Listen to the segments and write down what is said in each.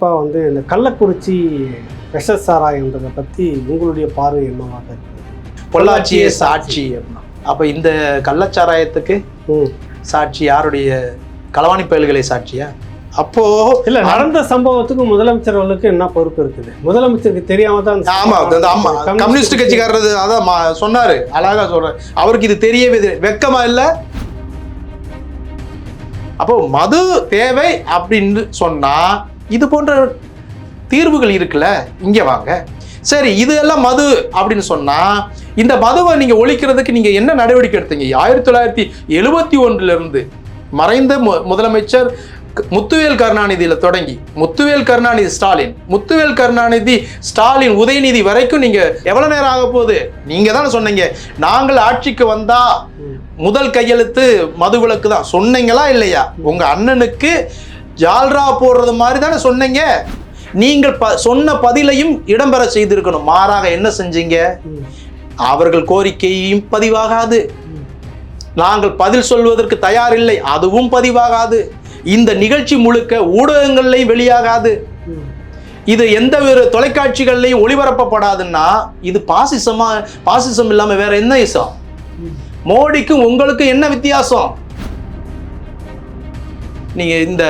இப்போ வந்து இந்த கள்ளக்குறிச்சி விஷ சாராயன்றதை பற்றி உங்களுடைய பார்வை என்னவாக இருக்குது? பொள்ளாச்சியே சாட்சி அப்படின்னா. அப்ப இந்த கள்ளச்சாராயத்துக்கு சாட்சி யாருடைய களவாணி பயல்களை சாட்சியா? அப்போ இல்ல நடந்த சம்பவத்துக்கு முதலமைச்சர்களுக்கு என்ன பொறுப்பு இருக்குது? முதலமைச்சருக்கு தெரியாம தான் அந்த ஆமா ஆமா. கம்யூனிஸ்ட் கட்சிக்காரரு அதான் சொன்னாரு. அழகா சொல்றேன் அவருக்கு இது தெரியவே தெரிய- வெக்கமா இல்ல? அப்போ மது தேவை அப்படின்னு சொன்னா இது போன்ற தீர்வுகள் இருக்குல்ல இங்க வாங்க. சரி இது எல்லாம் மது அப்படின்னு சொன்னா இந்த மதுவை நீங்க ஒழிக்கிறதுக்கு நீங்க என்ன நடவடிக்கை எடுத்தீங்க? ஆயிரத்தி தொள்ளாயிரத்தி எழுபத்தி ஒன்றுல இருந்து மறைந்த மு- முதலமைச்சர் முத்துவேல் கருணாநிதியில தொடங்கி முத்துவேல் கருணாநிதி ஸ்டாலின் முத்துவேல் கருணாநிதி ஸ்டாலின் உதயநிதி வரைக்கும் நீங்க எவ்வளவு நேரம் ஆக போகுது? நீங்க தானே சொன்னீங்க. நாங்கள் ஆட்சிக்கு வந்தா முதல் கையெழுத்து மதுவிலக்கு தான் சொன்னீங்களா இல்லையா? உங்க அண்ணனுக்கு ஜால்ரா போடுறது மாதிரி தானே சொன்னீங்க. நீங்கள் ப சொன்ன பதிலையும் இடம்பெற செய்திருக்கணும். மாறாக என்ன செஞ்சீங்க? அவர்கள் கோரிக்கையும் பதிவாகாது. நாங்கள் பதில் சொல்வதற்கு தயாரில்லை. அதுவும் பதிவாகாது. இந்த நிகழ்ச்சி முழுக்க ஊடகங்கள்லையும் வெளியாகாது. இது எந்த ஒரு தொலைக்காட்சிகள்லையும் ஒளிபரப்பப்படாதுன்னா இது பாசிசமா பாசிசம் இல்லாம வேற என்ன இசம்? மோடிக்கும் உங்களுக்கும் என்ன வித்தியாசம்? நீங்கள் இந்த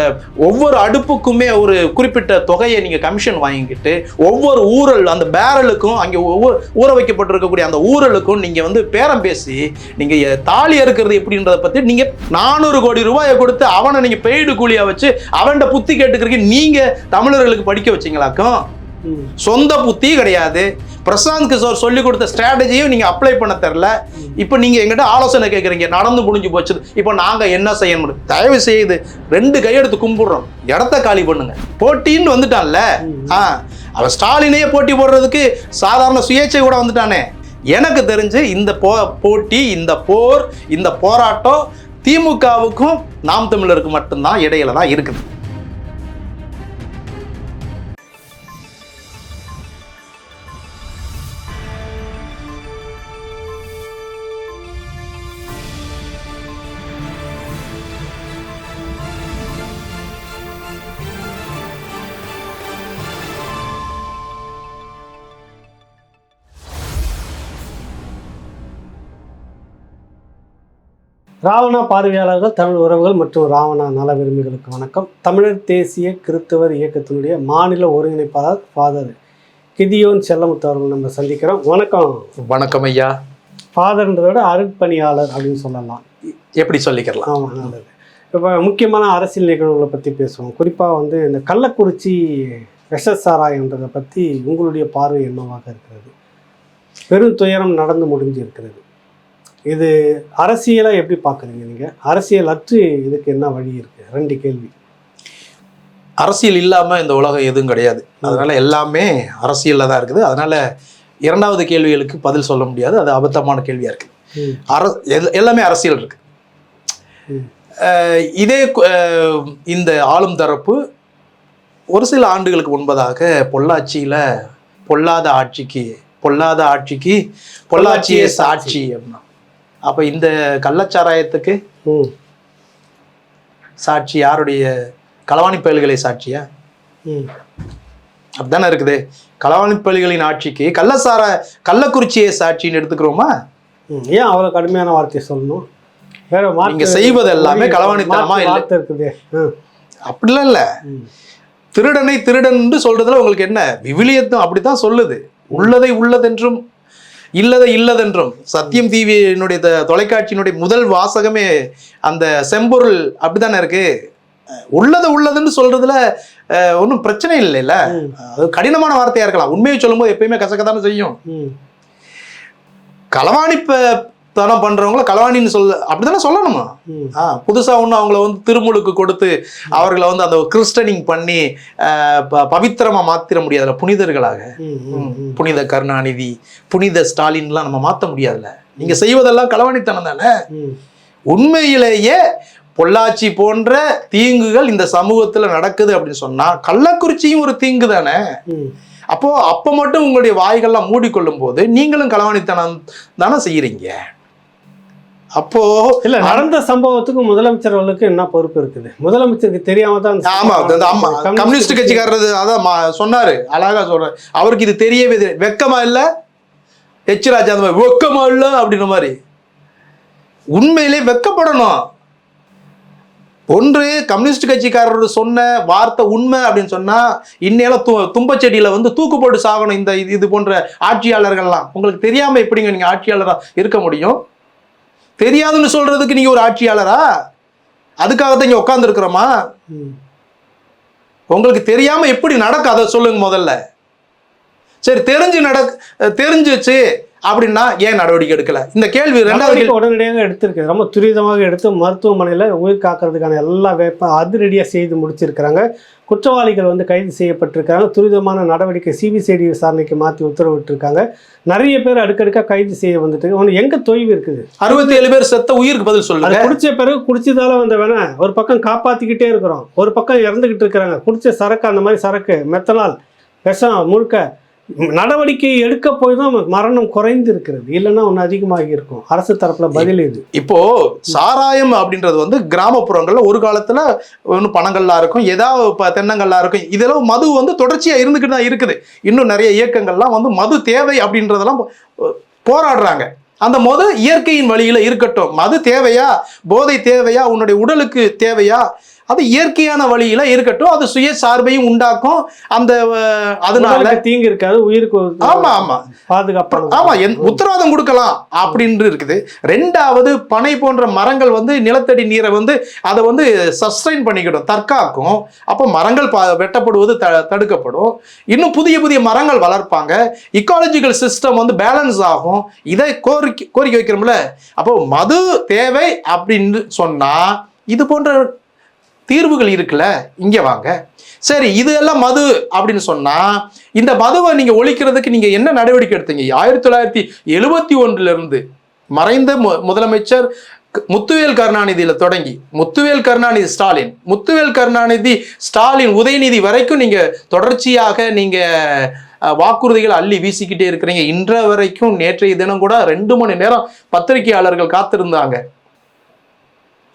ஒவ்வொரு அடுப்புக்குமே ஒரு குறிப்பிட்ட தொகையை நீங்கள் கமிஷன் வாங்கிக்கிட்டு ஒவ்வொரு ஊரல் அந்த பேரலுக்கும் அங்கே ஒவ்வொரு ஊற வைக்கப்பட்டிருக்கக்கூடிய அந்த ஊரலுக்கும் நீங்கள் வந்து பேரம் பேசி நீங்கள் தாலி அறுக்கிறது எப்படின்றத பற்றி நீங்கள் நானூறு கோடி ரூபாயை கொடுத்து அவனை நீங்கள் பெய்டு கூலியாக வச்சு அவன்கிட்ட புத்தி கேட்டுக்கிறீங்க நீங்கள் தமிழர்களுக்கு படிக்க வச்சிங்களாக்கும்? சொந்த புத்தி கிடையாது. பிரசாந்த் கிஷோர் சொல்லி கொடுத்த ஸ்ட்ராட்டஜியும் நீங்க அப்ளை பண்ண தெரில இப்போ நீங்க எங்கிட்ட ஆலோசனை கேட்குறீங்க நடந்து முடிஞ்சு போச்சு. இப்போ நாங்க என்ன செய்ய முடியும் தயவு செய்து ரெண்டு கையெடுத்து கும்பிடுறோம். இடத்த காலி பண்ணுங்க. போட்டின்னு வந்துட்டான்ல? ஆ. அவன் ஸ்டாலினையே போட்டி போடுறதுக்கு சாதாரண சுயேட்சை கூட வந்துட்டானே. எனக்கு தெரிஞ்சு இந்த போ போட்டி இந்த போர் இந்த போராட்டம் திமுகவுக்கும் நாம் தமிழருக்கு மட்டும்தான் இடையில தான் இருக்குது. ராவணா பார்வையாளர்கள் தமிழ் உறவுகள் மற்றும் ராவணா நல விரும்பிகளுக்கு வணக்கம். தமிழர் தேசிய கிறிஸ்தவர் இயக்கத்தினுடைய மாநில ஒருங்கிணைப்பாளர் ஃபாதர் கிதியோன் செல்லமுத்து அவர்கள் நம்ம சந்திக்கிறோம். வணக்கம். வணக்கம் ஐயா. ஃபாதர்ன்றதை விட அருட்பணியாளர் அப்படின்னு சொல்லலாம். எப்படி சொல்லிக்கலாம் ஆமாம் நல்லது. இப்போ முக்கியமான அரசியல் நிகழ்வுகளை பற்றி பேசுவோம். குறிப்பாக வந்து இந்த கள்ளக்குறிச்சி விஷ சாராயன்றதை பற்றி உங்களுடைய பார்வை என்னவாக இருக்கிறது? பெரும் துயரம் நடந்து முடிஞ்சு இருக்கிறது இது அரசியலை எப்படி பார்க்குறீங்க நீங்கள் அரசியல் அற்று இதுக்கு என்ன வழி இருக்குது ரெண்டு கேள்வி. அரசியல் இல்லாம இந்த உலகம் எதுவும் கிடையாது. அதனால எல்லாமே அரசியல்ல தான் இருக்குது. அதனால இரண்டாவது கேள்விகளுக்கு பதில் சொல்ல முடியாது. அது அபத்தமான கேள்வியா இருக்கு. ம். அர எல்- எல்லாமே அரசியல் இருக்கு. ம். அஹ் இதே இந்த ஆளும் தரப்பு ஒரு சில ஆண்டுகளுக்கு முன்பதாக பொள்ளாச்சியில பொல்லாத ஆட்சிக்கு பொல்லாத ஆட்சிக்கு பொள்ளாச்சியே சாட்சி அப்படின்னா. அப்ப இந்த கள்ளச்சாராயத்துக்கு சாட்சி யாருடைய? களவாணி பயல்களை சாட்சியா? அப்படிதானே இருக்குது. களவாணி பயல்களின் ஆட்சிக்கு கள்ளசார கள்ளக்குறிச்சியை சாட்சின்னு எடுத்துக்கிறோமா. ஏன் அவ்வளோ கடுமையான வார்த்தையை சொல்லணும்? வேற நீங்க செய்வது எல்லாமே களவாணித்தனமா இல்லை. அப்படிலாம் இல்ல. திருடனை திருடன்னு சொல்றதுல உங்களுக்கு என்ன? விவிலியத்தும் அப்படித்தான் சொல்லுது. உள்ளதை உள்ளதென்றும் இல்லதை இல்லதென்றும். சத்தியம் டிவியினுடைய தொலைக்காட்சியினுடைய முதல் வாசகமே அந்த செம்பொருள் அப்படித்தானே இருக்கு? உள்ளதை உள்ளதுன்னு சொல்றதுல ஒன்றும் பிரச்சனை இல்லைல்ல. அது கடினமான வார்த்தையா இருக்கலாம். உண்மையை சொல்லும்போது எப்பயுமே கசக்கத்தானே செய்யும். களவாணி தனம் பண்றவங்கள களவாணின்னு சொல்ல அப்படித்தானே சொல்லணுமா? புதுசா ஒன்று அவங்கள வந்து திருமுழுக்கு கொடுத்து அவர்களை வந்து அந்த கிறிஸ்டனிங் பண்ணி பவித்திரமா மாத்திர முடியாதுல்ல புனிதர்களாக. புனித கருணாநிதி புனித ஸ்டாலின்லாம் நம்ம மாத்த முடியாதுல்ல. நீங்க செய்வதெல்லாம் களவாணித்தனம் தானே? உண்மையிலேயே பொள்ளாச்சி போன்ற தீங்குகள் இந்த சமூகத்துல நடக்குது அப்படின்னு சொன்னா கள்ளக்குறிச்சியும் ஒரு தீங்கு தானே? அப்போ அப்ப மட்டும் உங்களுடைய வாய்கள்லாம் மூடிக்கொள்ளும் போது நீங்களும் களவாணித்தனம் தானே செய்யறீங்க? அப்போ இல்ல நடந்த சம்பவத்துக்கு முதலமைச்சர் அவர்களுக்கு என்ன பொறுப்பு இருக்குது? முதலமைச்சருக்கு தெரியாம தான் ஆமா அம்மா கம்யூனிஸ்ட் கட்சிக்காரர் அதான் சொன்னாரு அழகா சொல்றாரு. அவருக்கு இது தெரியவே வெக்கமா இல்ல? எச் ராஜா அந்த மாதிரி வெக்கமா இல்ல? அப்படின்ற மாதிரி. உண்மையிலே வெக்கப்படணும். ஒன்று கம்யூனிஸ்ட் கட்சிக்காரர் சொன்ன வார்த்தை உண்மை அப்படின்னு சொன்னா இன்னையெல்லாம் து தும்பச்செடியில வந்து தூக்கு போட்டு சாகணும் இந்த இது- போன்ற ஆட்சியாளர்கள்லாம். உங்களுக்கு தெரியாம எப்படிங்க நீங்க ஆட்சியாளரா இருக்க முடியும்? தெரியாதுன்னு சொல்றதுக்கு நீங்க ஒரு ஆட்சியாளரா? அதுக்காகத்தான் இங்க உட்காந்துருக்குறோமா. உங்களுக்கு தெரியாம எப்படி நடக்கும் அதை சொல்லுங்க முதல்ல. சரி தெரிஞ்சு நடக் தெரிஞ்சுச்சு. அப்படின்னா ஏன் நடவடிக்கை எடுக்கல? இந்த கேள்வி ரெண்டாவது உடனடியாக எடுத்திருக்கு. ரொம்ப துரிதமாக எடுத்து மருத்துவமனையில் உயிர் காக்கிறதுக்கான எல்லா வேப்ப அதிரடியாக செய்து முடிச்சிருக்கிறாங்க. குற்றவாளிகள் வந்து கைது செய்யப்பட்டிருக்காங்க துரிதமான நடவடிக்கை சிபிசிஐடி விசாரணைக்கு மாற்றி உத்தரவிட்டிருக்காங்க. நிறைய பேர் அடுக்கடுக்காக கைது செய்ய வந்துட்டு ஒன்று எங்கே தொய்வு இருக்குது? அறுபத்தி ஏழு பேர் செத்த உயிருக்கு பதில் சொல்லுங்க. குடிச்ச பிறகு குடிச்சதால வந்த வேணா ஒரு பக்கம் காப்பாத்திக்கிட்டே இருக்கிறோம். ஒரு பக்கம் இறந்துகிட்டு இருக்கிறாங்க. குடிச்ச சரக்கு அந்த மாதிரி சரக்கு மெத்தனால் விஷம் முழுக்க நடவடிக்கை எடுக்க போய் தான் மரணம் குறைந்து இருக்கிறது இல்லைன்னா ஒன்று அதிகமாகி இருக்கும். அரசு தரப்புல பதில் இது இப்போ சாராயம் அப்படின்றது வந்து கிராமப்புறங்கள்ல ஒரு காலத்துல ஒன்று பணங்கள்லாம் இருக்கும் ஏதாவது இப்போ தென்னங்கள்லாம் இருக்கும். இதெல்லாம் மது வந்து தொடர்ச்சியா இருந்துக்கிட்டு தான் இருக்குது. இன்னும் நிறைய இயக்கங்கள்லாம் வந்து மது தேவை அப்படின்றதெல்லாம் போராடுறாங்க. அந்த மது இயற்கையின் வழியில இருக்கட்டும். மது தேவையா? போதை தேவையா? உன்னுடைய உடலுக்கு தேவையா? அது இயற்கையான வழியில இருக்கட்டும் அது சுய சார்பையும் உண்டாக்கும். அந்த அதனால தீங்கு இருக்காது உயிருக்கு ஆமா ஆமா. பாதுகாப்பான ஆமா என் உத்தரவாதம் கொடுக்கலாம் அப்படின்னு இருக்குது. ரெண்டாவது பனை போன்ற மரங்கள் வந்து நிலத்தடி நீரை வந்து அதை வந்து சஸ்டைன் பண்ணிக்கிடும் தற்காக்கும். அப்போ மரங்கள் வெட்டப்படுவது த தடுக்கப்படும். இன்னும் புதிய புதிய மரங்கள் வளர்ப்பாங்க. இக்காலஜிக்கல் சிஸ்டம் வந்து பேலன்ஸ் ஆகும். இதை கோரிக்கை கோரிக்கை வைக்கிறோம்ல. அப்போ மது தேவை அப்படின்னு சொன்னா இது போன்ற தீர்வுகள் இருக்குல்ல? இங்கே வாங்க. சரி இது எல்லாம் மது அப்படின்னு சொன்னா இந்த மதுவை நீங்க ஒழிக்கிறதுக்கு நீங்க என்ன நடவடிக்கை எடுத்தீங்க? ஆயிரத்தி தொள்ளாயிரத்தி எழுபத்தி ஒன்றுல இருந்து மறைந்த மு- முதலமைச்சர் முத்துவேல் கருணாநிதியில தொடங்கி முத்துவேல் கருணாநிதி ஸ்டாலின் முத்துவேல் கருணாநிதி ஸ்டாலின் உதயநிதி வரைக்கும் நீங்க தொடர்ச்சியாக நீங்க வாக்குறுதிகள் அள்ளி வீசிக்கிட்டே இருக்கிறீங்க. இன்ற வரைக்கும் நேற்றைய தினம் கூட ரெண்டு மணி நேரம் பத்திரிகையாளர்கள் காத்திருந்தாங்க.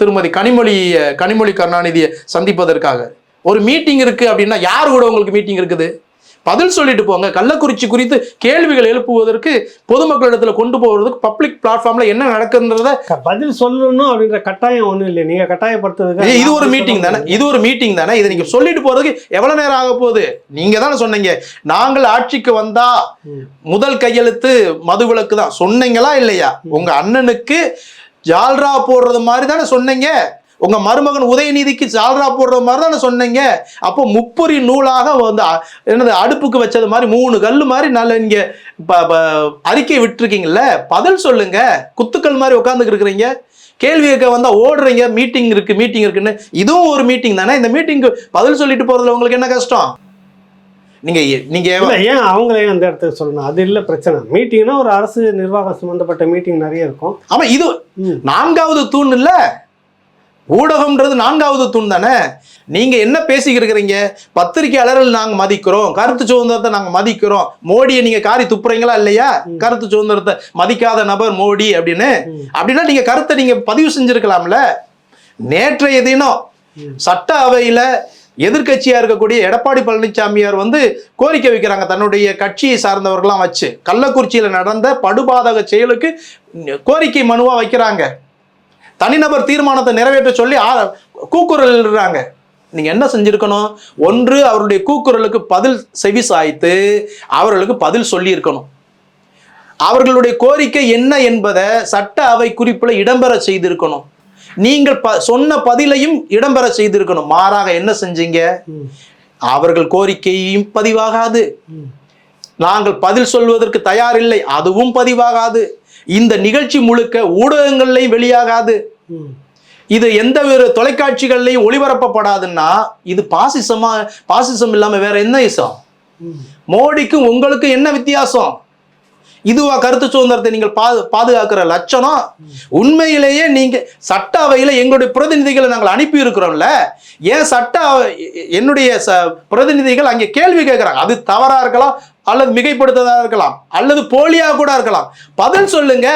திருமதி கனிமொழி கனிமொழி கருணாநிதியை சந்திப்பதற்காக. ஒரு மீட்டிங் இருக்கு அப்படின்னா யார் கூட உங்களுக்கு மீட்டிங் இருக்குது? பதில் சொல்லிட்டு போங்க. கள்ளக்குறிச்சி குறித்து கேள்விகள் எழுப்புவதற்கு பொதுமக்களிடத்துல கொண்டு போவதற்கு பப்ளிக் பிளாட்ஃபார்ம்ல என்ன நடக்குன்றத பதில் சொல்லணும் அப்படின்ற கட்டாயம் ஒண்ணும் இல்லை நீங்க கட்டாயப்படுத்துறதுக்கு இது ஒரு மீட்டிங் தானே? இது ஒரு மீட்டிங் தானே? இதை நீங்க சொல்லிட்டு போறதுக்கு எவ்வளவு நேரம் ஆக போகுது? நீங்க தானே சொன்னீங்க. நாங்கள் ஆட்சிக்கு வந்தா. முதல் கையெழுத்து மதுவிலக்கு தான். சொன்னீங்களா இல்லையா? உங்க அண்ணனுக்கு ஜால்ரா போடுறது மாதிரி தானே சொன்னீங்க? உங்க மருமகன் உதயநிதிக்கு ஜால்ரா போடுற மாதிரி தானே சொன்னீங்க? அப்போ முப்பொறி நூலாக வந்து என்னது அடுப்புக்கு வச்சது மாதிரி மூணு கல் மாதிரி நல்ல நீங்க ப- ப- அறிக்கை விட்டுருக்கீங்கல்ல? பதில் சொல்லுங்க. குத்துக்கள் மாதிரி உட்காந்துக்கு இருக்கிறீங்க. கேள்வி கேட்க வந்தால் ஓடுறீங்க. மீட்டிங் இருக்கு மீட்டிங் இருக்குன்னு. இதுவும் ஒரு மீட்டிங் தானே? இந்த மீட்டிங்க்கு பதில் சொல்லிட்டு போறதுல உங்களுக்கு என்ன கஷ்டம்? நீங்க நீங்க ஏன் அவங்களையும் அந்த இடத்துக்கு சொல்லணும்? அது இல்ல பிரச்சனை. மீட்டிங்னா ஒரு அரசு நிர்வாகம் சம்பந்தப்பட்ட மீட்டிங் நிறைய இருக்கும். ஆமா இது. நான்காவது தூண் இல்ல. ஊடகம்ன்றது நான்காவது தூண் தானே? நீங்க என்ன பேசிக்கிட்டு இருக்கிறீங்க? பத்திரிகையாளர்கள் நாங்க மதிக்கிறோம். கருத்து சுதந்திரத்தை நாங்க மதிக்கிறோம். மோடியை நீங்க காரி துப்புறீங்களா இல்லையா? கருத்து சுதந்திரத்தை மதிக்காத நபர் மோடி அப்படின்னு. அப்படின்னா நீங்க கருத்தை நீங்க பதிவு செஞ்சிருக்கலாம்ல. நேற்றைய தினம். சட்ட அவையில எதிர்க்கட்சியா இருக்கக்கூடிய எடப்பாடி பழனிசாமியார் வந்து கோரிக்கை வைக்கிறாங்க. தன்னுடைய கட்சியை சார்ந்தவர்கள்லாம் வச்சு கள்ளக்குறிச்சியில நடந்த படுபாதக செயலுக்கு கோரிக்கை மனுவா வைக்கிறாங்க. தனிநபர் தீர்மானத்தை நிறைவேற்ற சொல்லி ஆ- கூக்குரல் இடுறாங்க. நீங்க என்ன செஞ்சிருக்கணும்? ஒன்று அவருடைய கூக்குரலுக்கு பதில் செவி சாய்த்து அவர்களுக்கு பதில் சொல்லி இருக்கணும் அவர்களுடைய கோரிக்கை என்ன என்பதை சட்ட அவை குறிப்பில் இடம்பெற செய்திருக்கணும். நீங்கள் ப சொன்ன பதிலையும் இடம்பெற செய்திருக்கணும் மாறாக என்ன செஞ்சீங்க. அவர்கள் கோரிக்கையும் பதிவாகாது. நாங்கள் பதில் சொல்வதற்கு தயாரில்லை அதுவும் பதிவாகாது இந்த நிகழ்ச்சி முழுக்க ஊடகங்கள்லையும் வெளியாகாது. இது எந்த ஒரு தொலைக்காட்சிகள்லையும் ஒளிபரப்பப்படாதுன்னா இது பாசிசமா பாசிசம் இல்லாம வேற என்ன இசம். மோடிக்கும் உங்களுக்கும் என்ன வித்தியாசம் இதுவா கருத்து சுதந்திரத்தை நீங்கள் பாது பாதுகாக்கிற லட்சணம்? உண்மையிலேயே நீங்க சட்ட அவையில எங்களுடைய பிரதிநிதிகளை நாங்கள் அனுப்பி இருக்கிறோம்ல ஏன் சட்ட என்னுடைய ச பிரதிநிதிகள் அங்கே கேள்வி கேட்குறாங்க. அது தவறா இருக்கலாம் அல்லது மிகைப்படுத்ததா இருக்கலாம் அல்லது போலியா கூட இருக்கலாம். பதில் சொல்லுங்க.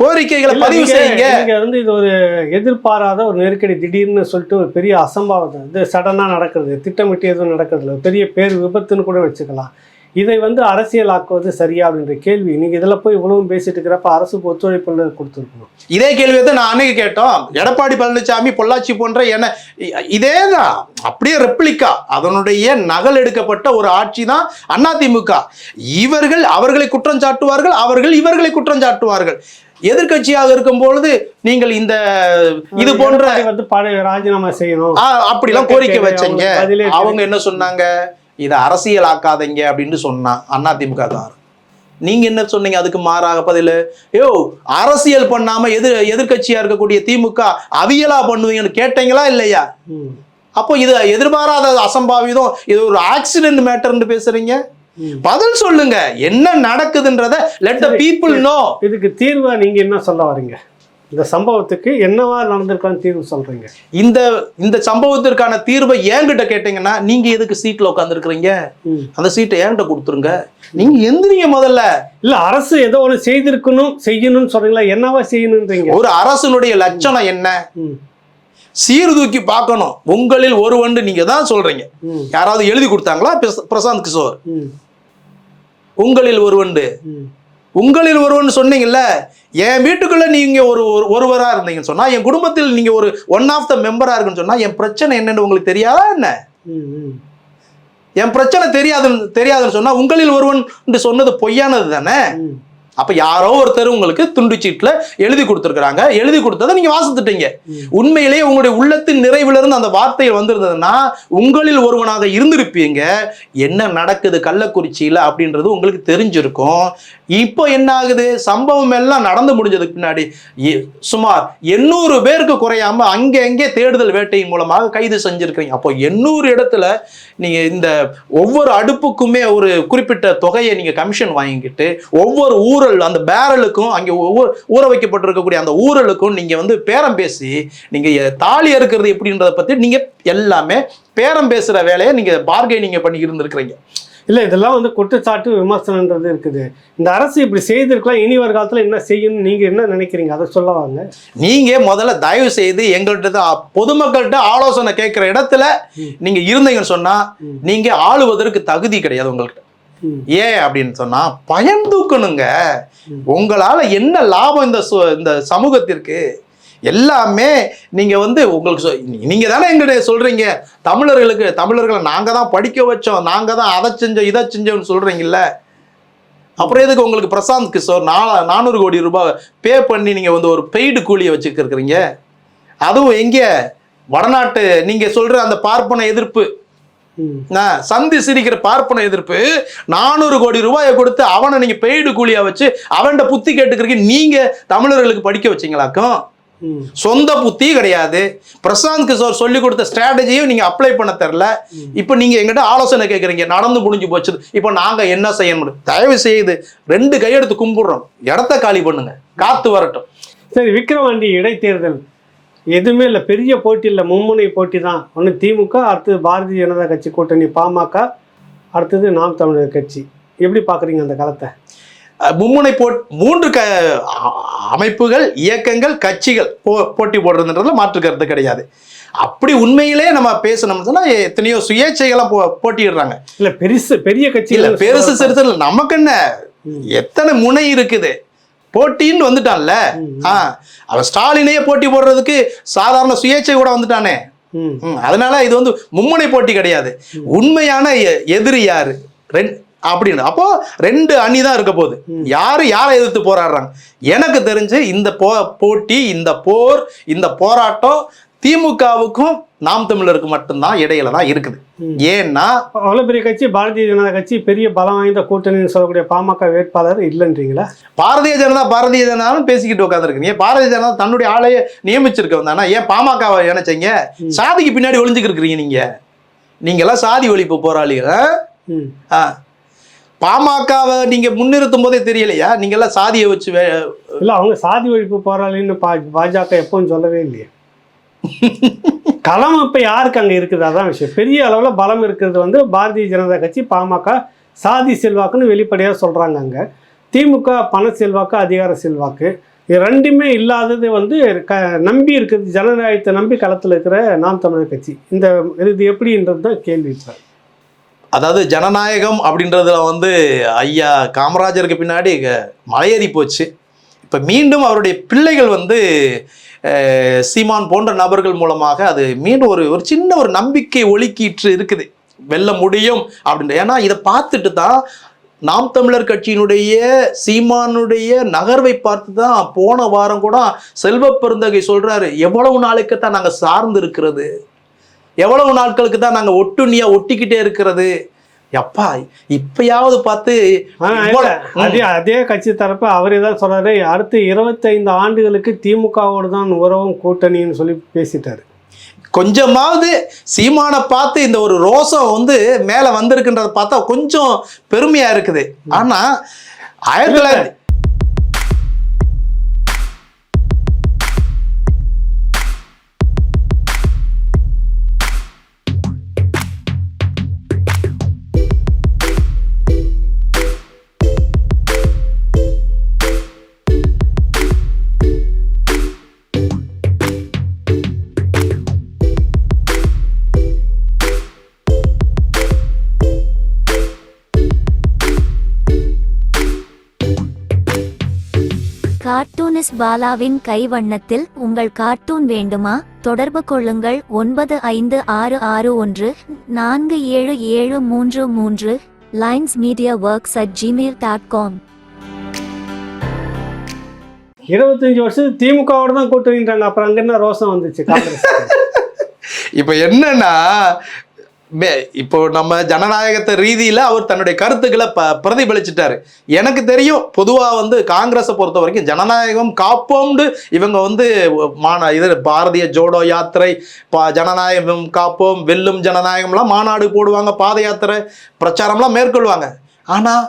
கோரிக்கைகளை பதிவு செய்யுங்க. நீங்க வந்து இது ஒரு எதிர்பாராத ஒரு நெருக்கடி திடீர்னு சொல்லிட்டு ஒரு பெரிய அசம்பாவிதம். இது சடனா நடக்கிறது திட்டமிட்டு எதுவும் நடக்கிறது. பெரிய பேர் விபத்துன்னு கூட வச்சுக்கலாம். இதை வந்து அரசியலாக்குவது சரியா அப்படின்ற கேள்வி. நீங்க இதுல போய் இவ்வளவும் பேசிட்டு இருக்கிறப்ப அரசுக்கு ஒத்துழைப்பு கொடுத்துருக்கணும். இதே கேள்வியை தான் நான் அன்னைக்கு கேட்டோம். எடப்பாடி பழனிசாமி பொள்ளாச்சி போன்ற என்ன இ- இதே தான் அப்படியே ரெப்ளிகா. அதனுடைய நகல் எடுக்கப்பட்ட ஒரு ஆட்சி தான் அதிமுக. இவர்கள் அவர்களை குற்றம் சாட்டுவார்கள் அவர்கள் இவர்களை குற்றம் சாட்டுவார்கள். எதிர்க்கட்சியாக இருக்கும் பொழுது நீங்கள் இந்த இது போன்ற வந்து பழைய ராஜினாமா செய்யணும். அப்படிலாம் கோரிக்கை வச்சீங்க. அவங்க என்ன சொன்னாங்க? இதை அரசியல் ஆக்காதீங்க அப்படின்னு சொன்னான் அதிமுக காரர் நீங்க என்ன சொன்னீங்க அதுக்கு மாறாக பதில் யோ அரசியல் பண்ணாம எதிர் எதிர்க்கட்சியா இருக்கக்கூடிய திமுக அவியலா பண்ணுவீங்கன்னு கேட்டீங்களா இல்லையா. அப்போ இது எதிர்பாராத அசம்பாவிதம் இது ஒரு ஆக்சிடென்ட் மேட்டர்னு பேசுறீங்க. பதில் சொல்லுங்க என்ன நடக்குதுன்றத லெட் த. பீப்புள் நோ இதுக்கு தீர்வா நீங்க என்ன சொல்ல வரீங்க இந்த சம்பவத்துக்கு என்னவா நடந்திருக்கான்னு தீர்வு சொல்றீங்க? இந்த இந்த சம்பவத்திற்கான தீர்வை என்கிட்ட கேட்டீங்கன்னா நீங்க எதுக்கு சீட்ல உட்காந்துருக்கிறீங்க. அந்த சீட்டை என்கிட்ட கொடுத்துருங்க. நீங்க எந்திரிங்க முதல்ல. இல்ல அரசு ஏதோ ஒன்று செய்திருக்கணும் செய்யணும்னு சொல்றீங்களா? என்னவா செய்யணுன்றீங்க? ஒரு அரசனுடைய லட்சணம் என்ன. சீர்தூக்கி பார்க்கணும். உங்களில் ஒருவன் நீங்க தான் சொல்றீங்க. யாராவது எழுதி கொடுத்தாங்களா? பிரச- பிரசாந்த் கிஷோர். உங்களில் ஒருவன் ம். உங்களில் ஒருவன் சொன்னீங்கல்ல என் வீட்டுக்குள்ள நீங்க ஒரு ஒரு- ஒருவரா இருந்தீங்கன்னு சொன்னா என் குடும்பத்தில் நீங்க ஒரு ஒன் ஆஃப் த மெம்பரா இருக்குன்னு சொன்னா என் பிரச்சனை என்னன்னு உங்களுக்கு தெரியாதா என்ன. என் பிரச்சனை தெரியாதுன்னு தெரியாதுன்னு சொன்னா உங்களில் ஒருவன் சொன்னது பொய்யானது தானே. அப்ப யாரோ ஒருத்தர் உங்களுக்கு துண்டு சீட்ல எழுதி கொடுத்துருக்காங்க எழுதி கொடுத்ததை நீங்க வாசித்துட்டீங்க. உண்மையிலேயே உங்களுடைய உள்ளத்தின் நிறைவிலிருந்து அந்த வார்த்தைகள் வந்திருந்ததுன்னா உங்களில் ஒருவனாக இருந்திருப்பீங்க. என்ன நடக்குது கள்ளக்குறிச்சியில அப்படின்றது உங்களுக்கு தெரிஞ்சிருக்கும். இப்போ என்ன ஆகுது? சம்பவம் எல்லாம் நடந்து முடிஞ்சதுக்கு பின்னாடி சுமார் எண்ணூறு பேருக்கு குறையாம அங்கே அங்கே தேடுதல் வேட்டையின் மூலமாக கைது செஞ்சிருக்கீங்க அப்போ எண்ணூறு இடத்துல நீங்க இந்த ஒவ்வொரு அடுப்புக்குமே ஒரு குறிப்பிட்ட தொகையை நீங்க கமிஷன் வாங்கிக்கிட்டு ஒவ்வொரு ஊரல் அந்த பேரலுக்கும் அங்கே ஊற வைக்கப்பட்டிருக்கக்கூடிய அந்த ஊரலுக்கும் நீங்க வந்து பேரம் பேசி நீங்க எ- தாலி அறுக்கிறது எப்படின்றத பத்தி நீங்க எல்லாமே பேரம் பேசுற வேலையை நீங்க பார்கெனிங்க பண்ணி இருந்திருக்கிறீங்க இல்ல இதெல்லாம் வந்து குற்றச்சாட்டு விமர்சனன்றது இருக்குது இந்த அரசு இப்படி செய்திருக்கலாம் இனி வருகாலத்துல என்ன செய்யணும் நீங்க என்ன நினைக்கிறீங்க அதை சொல்ல வாங்க நீங்க முதல்ல தயவு செய்து எங்கள்கிட்ட பொதுமக்கள்கிட்ட ஆலோசனை கேட்கிற இடத்துல ம். நீங்க இருந்தீங்கன்னு சொன்னா ம். நீங்க ஆளுவதற்கு தகுதி கிடையாது உங்கள்கிட்ட. ஏன் அப்படின்னு சொன்னா பயன் தூக்கணுங்க உங்களால என்ன லாபம் இந்த சு- இந்த சமூகத்திற்கு? எல்லாமே நீங்க வந்து உங்களுக்கு சொ- நீங்க தானே எங்கிட்ட சொல்றீங்க. தமிழர்களுக்கு தமிழர்களை நாங்க தான் படிக்க வச்சோம் நாங்க தான் அதை செஞ்சோம் இதை செஞ்சோம்னு சொல்றீங்கல்ல. அப்புறம் எதுக்கு உங்களுக்கு பிரசாந்த் கிஷோர் நா நானூறு கோடி ரூபாய் பே பண்ணி நீங்க வந்து ஒரு பெய்டு கூலியை வச்சுருக்கிறீங்க அதுவும் எங்கே? வடநாட்டு நீங்க சொல்ற அந்த பார்ப்பன எதிர்ப்பு. சந்தி சிரிக்கிற பார்ப்பன எதிர்ப்பு நானூறு கோடி ரூபாயை கொடுத்து அவனை நீங்க பெய்டு கூலியா வச்சு அவன்கிட்ட புத்தி கேட்டுக்கிறீங்க நீங்க தமிழர்களுக்கு படிக்க வச்சீங்களாக்கும். சொந்த புத்தி கிடையாது. பிரசாந்த் கிஷோர் சொல்லி கொடுத்த ஸ்ட்ராட்டஜியும் நீங்க அப்ளை பண்ண தெரில. இப்போ நீங்க எங்கிட்ட ஆலோசனை கேட்குறீங்க நடந்து முடிஞ்சு போச்சு. இப்போ நாங்க என்ன செய்ய முடியும்? தயவு செய்து ரெண்டு கையெடுத்து கும்பிடுறோம். இடத்த காலி பண்ணுங்க. காத்து வரட்டும். சரி விக்கிரவாண்டி இடைத்தேர்தல். எதுவுமே இல்லை. பெரிய போட்டி இல்லை. மும்முனை போட்டி தான். ஒன்று திமுக அடுத்தது பாரதிய ஜனதா கட்சி கூட்டணி பாமக அடுத்தது நாம் தமிழர் கட்சி. எப்படி பார்க்குறீங்க அந்த களத்தை அஹ் மும்முனை போட் மூன்று க அமைப்புகள் இயக்கங்கள் கட்சிகள் போ போட்டி போடுறதுன்றதுல மாற்று கருத்து கிடையாது. அப்படி உண்மையிலே நம்ம பேசணும்னு சொன்னா எத்தனையோ சுயேட்சைகளாம் போ போட்டிடுறாங்க இல்லை பெருசு பெரிய கட்சி இல்ல பெருசு சிறுசு இல்ல. நமக்கு என்ன. எத்தனை முனை இருக்குது? போட்டின்னு வந்துட்டான்ல. ஆ அவன் ஸ்டாலினையே போட்டி போடுறதுக்கு சாதாரண சுயேட்சை கூட வந்துட்டானே. அதனால இது வந்து மும்முனை போட்டி கிடையாது. உண்மையான எதிரி யாரு? ரெண் அப்படின்னு. அப்போ ரெண்டு அணி தான் இருக்க போகுது. யாரு யாரை எதிர்த்து போராடுறாங்க? எனக்கு தெரிஞ்சு இந்த போ போட்டி இந்த போர் இந்த போராட்டம் திமுகவுக்கும் நாம் தமிழருக்கு மட்டும்தான் இடையில தான் இருக்குது. ஏன்னா அவ்வளோ பெரிய கட்சி பாரதிய ஜனதா கட்சி பெரிய பலம் வாய்ந்த கூட்டணின்னு சொல்லக்கூடிய பாமக வேட்பாளர் இல்லைன்றீங்களா? பாரதிய ஜனதா பாரதிய ஜனதான்னு பேசிக்கிட்டு உட்காந்துருக்கீங்க பாரதிய ஜனதா தன்னுடைய ஆளையே நியமிச்சிருக்கவன் தானே ஏன் பாமகவை இணைச்சீங்க. சாதிக்கு பின்னாடி ஒளிஞ்சுக்கிட்டு இருக்கிறீங்க நீங்க. நீங்கெல்லாம் சாதி ஒழிப்பு போராளிகள் பாமகவை நீங்க முன்னிறுத்தும் போதே தெரியலையா? நீங்க எல்லாம் சாதியை வச்சு வே- இல்லை அவங்க சாதி ஒழிப்பு போராளின்னு பாஜக எப்பவும் சொல்லவே இல்லையே. களம் இப்போ யாருக்கு அங்கே இருக்குது? அதான் விஷயம். பெரிய அளவில் பலம் இருக்கிறது வந்து பாரதிய ஜனதா கட்சி பாமக சாதி செல்வாக்குன்னு வெளிப்படையாக சொல்கிறாங்க அங்கே. திமுக பண செல்வாக்கு அதிகார செல்வாக்கு. இது ரெண்டுமே இல்லாதது வந்து க நம்பி இருக்குது. ஜனநாயகத்தை நம்பி களத்தில் இருக்கிற நாம் தமிழர் கட்சி. இந்த இது எப்படின்றது தான் கேள்வி அதாவது ஜனநாயகம் அப்படின்றதுல வந்து ஐயா காமராஜருக்கு பின்னாடி மலையேறி போச்சு. இப்போ மீண்டும் அவருடைய பிள்ளைகள் வந்து சீமான் போன்ற நபர்கள் மூலமாக அது மீண்டும் ஒரு ஒரு சின்ன ஒரு நம்பிக்கை ஒழுக்கிட்டு இருக்குது. வெல்ல முடியும் அப்படின்ற. ஏன்னா இதை பார்த்துட்டு தான் நாம் தமிழர் கட்சியினுடைய சீமானுடைய நகர்வை பார்த்து தான் போன வாரம் கூட செல்வ பெருந்தகை சொல்றாரு எவ்வளவு நாளைக்கு தான் நாங்கள் சார்ந்து இருக்கிறது? எவ்வளவு நாட்களுக்கு தான் நாங்கள் ஒட்டுண்ணியாக ஒட்டிக்கிட்டே இருக்கிறது? எப்பா இப்பயாவது பார்த்து. அதே அதே கட்சி தரப்பு அவரே தான் சொல்றாரு அடுத்த இருபத்தைந்து ஆண்டுகளுக்கு திமுகவோடு தான் உறவும் கூட்டணின்னு சொல்லி பேசிட்டாரு கொஞ்சமாவது சீமானை பார்த்து இந்த ஒரு ரோசம் வந்து மேல வந்திருக்குன்றத பார்த்தா கொஞ்சம் பெருமையா இருக்குது ஆனா ஆயிரத்தி தொள்ளாயிரத்தி கார்ட்டூனிஸ்ட் பாலாவின் கைவண்ணத்தில் உங்கள் கார்ட்டூன் வேண்டுமா? தொடர்பு கொள்ளுங்கள். ஒன்பது ஐந்து ஆறு ஆறு ஒன்று நான்கு ஏழு ஏழு மூன்று மூன்று lines media works at Gmail dot com. இருபத்தஞ்சு வருஷம் திமுகவோட தான் கூட்டணின்றாங்க. அப்புறம் அங்க என்ன ரோசம் வந்துச்சு? இப்போ என்னன்னா இப்போ நம்ம ஜனநாயகத்தை ரீதியில் அவர் தன்னுடைய கருத்துக்களை ப பிரதிபலிச்சிட்டாரு. எனக்கு தெரியும் பொதுவாக வந்து காங்கிரஸை பொறுத்த வரைக்கும் ஜனநாயகம் காப்போம்னு இவங்க வந்து மாநா இது பாரதிய ஜோடோ யாத்திரை பா ஜனநாயகம் காப்போம் வெல்லும் ஜனநாயகம்லாம் மாநாடு போடுவாங்க பாத யாத்திரை பிரச்சாரம்லாம் மேற்கொள்வாங்க. ஆனால்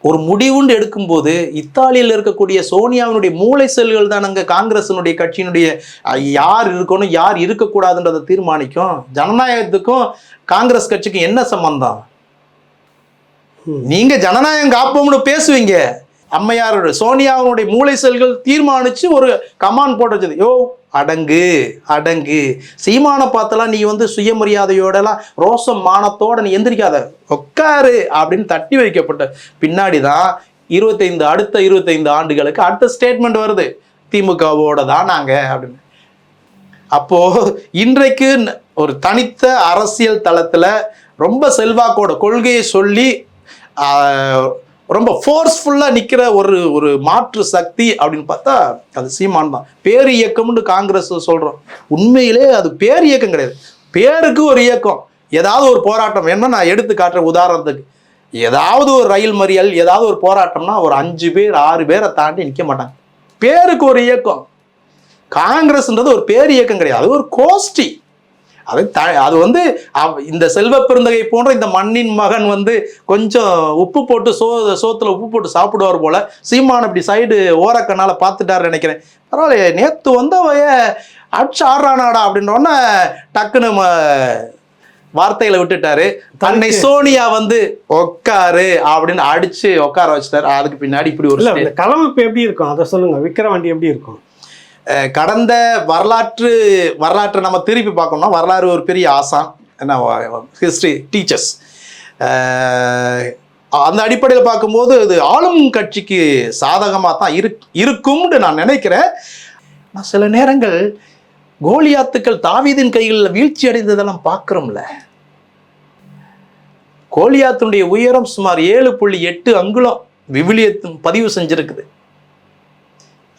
ஒரு முடிவுண்டு எடுக்கும்போது இத்தாலியில் இருக்கக்கூடிய சோனியாவினுடைய மூளை செல்கள் தானங்க காங்கிரஸினுடைய கட்சியினுடைய யார் இருக்கணும் யார் இருக்கக்கூடாதுன்றதை தீர்மானிக்கும். ஜனநாயகத்துக்கும் காங்கிரஸ் கட்சிக்கும் என்ன சம்பந்தம். நீங்க ஜனநாயகம் காப்போம்னு பேசுவீங்க. அம்மையாரோட சோனியாவினுடைய மூளை செல்கள் தீர்மானித்து ஒரு கமான் போட்டு வச்சது. யோ அடங்கு அடங்கு. சீமானை பார்த்தலாம் நீ வந்து சுயமரியாதையோடலாம் ரோசம் மானத்தோட நீ எந்திரிக்காத. உட்காரு அப்படின்னு தட்டி வைக்கப்பட்ட பின்னாடி தான் இருபத்தைந்து அடுத்த இருபத்தைந்து ஆண்டுகளுக்கு அடுத்த ஸ்டேட்மெண்ட் வருது. திமுகவோட தான் நாங்கள் அப்படின்னு. அப்போ இன்றைக்கு ஒரு தனித்த அரசியல் தளத்தில் ரொம்ப செல்வாக்கோட கொள்கையை சொல்லி ரொம்ப ஃபோர்ஸ்ஃபுல்லாக நிற்கிற ஒரு ஒரு மாற்று சக்தி அப்படின்னு பார்த்தா அது சீமான் தான். பேர் இயக்கம்னு காங்கிரஸ் சொல்கிறோம் உண்மையிலே அது பேர் இயக்கம் கிடையாது. பேருக்கு ஒரு இயக்கம். ஏதாவது ஒரு போராட்டம் என்ன நான் எடுத்து காட்டுறேன் உதாரணத்துக்கு. ஏதாவது ஒரு ரயில் மறியல் ஏதாவது ஒரு போராட்டம்னா ஒரு அஞ்சு பேர் ஆறு பேரை தாண்டி நிற்க மாட்டாங்க. பேருக்கு ஒரு இயக்கம். காங்கிரஸ்ன்றது ஒரு பேர் இயக்கம் கிடையாது. அது ஒரு கோஷ்டி. அது த அது வந்து இந்த செல்வ பெருந்தகை போன்ற இந்த மண்ணின் மகன் வந்து கொஞ்சம் உப்பு போட்டு சோ சோத்துல உப்பு போட்டு சாப்பிடுவார் போல. சீமான் இப்படி சைடு ஓரக்கண்ணால பார்த்துட்டாரு நினைக்கிறேன். பரவாயில்ல நேத்து வந்தவைய அடிச்சு ஆடுறானாடா அப்படின்றோன்னே டக்குன்னு வார்த்தைகளை விட்டுட்டாரு. தன்னை சோனியா வந்து உட்காரு அப்படின்னு அடிச்சு உட்கார வச்சுட்டாரு. அதுக்கு பின்னாடி இப்படி ஒரு கலமைப்பு எப்படி இருக்கும்? அதை சொல்லுங்க. விக்கிரவாண்டி எப்படி இருக்கும்? கடந்த வரலாற்று வரலாற்றை நம்ம திருப்பி பார்க்கணும்னா வரலாறு ஒரு பெரிய ஆசான் என்ன ஹிஸ்ட்ரி டீச்சர்ஸ் அந்த அடிப்படையில் பார்க்கும்போது அது ஆளும் கட்சிக்கு சாதகமாக தான் இரு இருக்கும்னு நான் நினைக்கிறேன். நான் சில நேரங்கள் கோலியாத்துக்கள் தாவீதின் கைகளில் வீழ்ச்சி அடைந்ததெல்லாம் பார்க்குறோம்ல. கோலியாத்தினுடைய உயரம் சுமார் ஏழு புள்ளி எட்டு அங்குலம் விவிலியத்தும் பதிவு செஞ்சிருக்குது.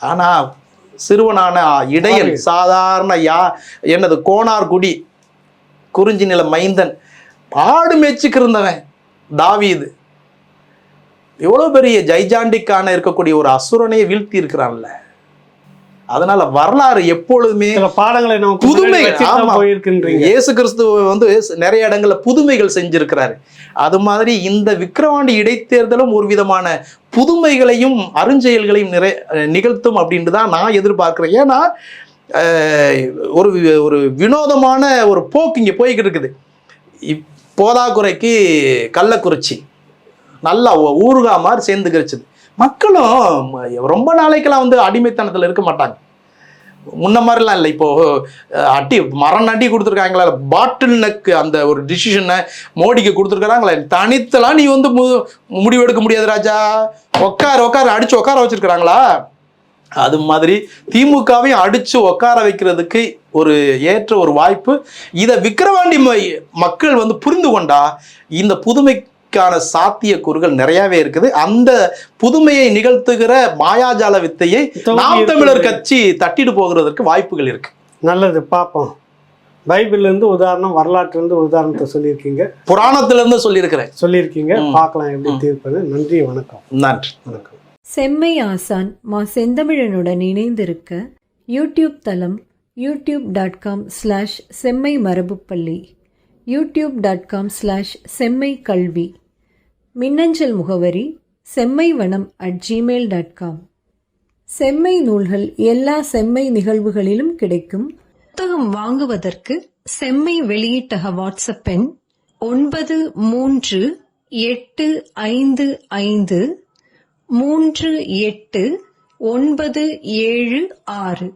ஆனால் சிறுவனான இடையன். சாதாரண யா என்னது கோனார்குடி குறிஞ்சி நில மைந்தன் ஆடு மேய்ச்சிக்கு இருந்தவன் தாவீது எவ்வளவு பெரிய ஜைஜாண்டிக்கான இருக்கக்கூடிய ஒரு அசுரனையே வீழ்த்தி இருக்கிறான்ல அதனால வரலாறு எப்பொழுதுமே பாடங்களை நம்ம புதுமை, இயேசு கிறிஸ்து வந்து நிறைய இடங்கள்ல புதுமைகள் செஞ்சிருக்கிறாரு. அது மாதிரி இந்த விக்கிரவாண்டி இடைத்தேர்தலும் ஒரு விதமான புதுமைகளையும் அருஞ்செயல்களையும் நிறை நிகழ்த்தும் அப்படின்ட்டு தான் நான் எதிர்பார்க்கிறேன். ஏன்னா ஒரு ஒரு வினோதமான ஒரு போக்கு இங்கே போய்கிட்டு இருக்குது. போதாக்குறைக்கு கள்ளக்குறிச்சி. நல்லா ஊ- ஊறுகா மாதிரி சேர்ந்து கிடைச்சது மக்களும் ரொம்ப நாளைக்கெல்லாம் வந்து அடிமைத்தனத்தில் இருக்க மாட்டாங்க. முன்ன மாதிரிலாம் இல்லை. இப்போ அட்டி மரம் அடி கொடுத்துருக்காங்களா? பாட்டில் நெக்கு அந்த ஒரு டிசிஷனை மோடிக்கு கொடுத்துருக்காங்களா தனித்தலாம் நீ வந்து மு- முடிவெடுக்க முடியாது ராஜா. உட்கார உட்கார அடிச்சு உட்கார வச்சிருக்கிறாங்களா? அது மாதிரி திமுகவையும் அடிச்சு உட்கார வைக்கிறதுக்கு ஒரு ஏற்ற ஒரு வாய்ப்பு. இதை விக்கிரவாண்டி மக்கள் வந்து புரிந்து கொண்டா இந்த புதுமை புதுமைக்கான சாத்தியக்கூறுகள் நிறையவே இருக்குது. அந்த புதுமையை நிகழ்த்துகிற மாயாஜால வித்தையை நாம் தமிழர். கட்சி தட்டிட்டு போகிறதற்கு வாய்ப்புகள் இருக்கு. நல்லது பார்ப்போம். பைபிள்லேருந்து உதாரணம் வரலாற்றுலேருந்து உதாரணத்தை சொல்லியிருக்கீங்க. புராணத்திலிருந்து சொல்லியிருக்கிறேன். சொல்லியிருக்கீங்க. பார்க்கலாம் எப்படி தீர்ப்பது. நன்றி வணக்கம். நன்றி வணக்கம். செம்மை ஆசான் மா செந்தமிழனுடன் இணைந்திருக்க யூடியூப் தளம் யூடியூப் டாட் காம் ஸ்லாஷ் செம்மை மரபுப்பள்ளி. யூடியூப் டாட் காம் ஸ்லாஷ் செம்மை கல்வி மின்னஞ்சல் முகவரி செம்மை வனம் அட் ஜிமெயில் டாட் காம் செம்மை நூல்கள் எல்லா செம்மை நிகழ்வுகளிலும் கிடைக்கும். புத்தகம் வாங்குவதற்கு செம்மை வெளியீட்டக வாட்ஸ்அப் எண் ஒன்பது மூன்று எட்டு ஐந்து ஐந்து மூன்று எட்டு ஒன்பது ஏழு ஆறு.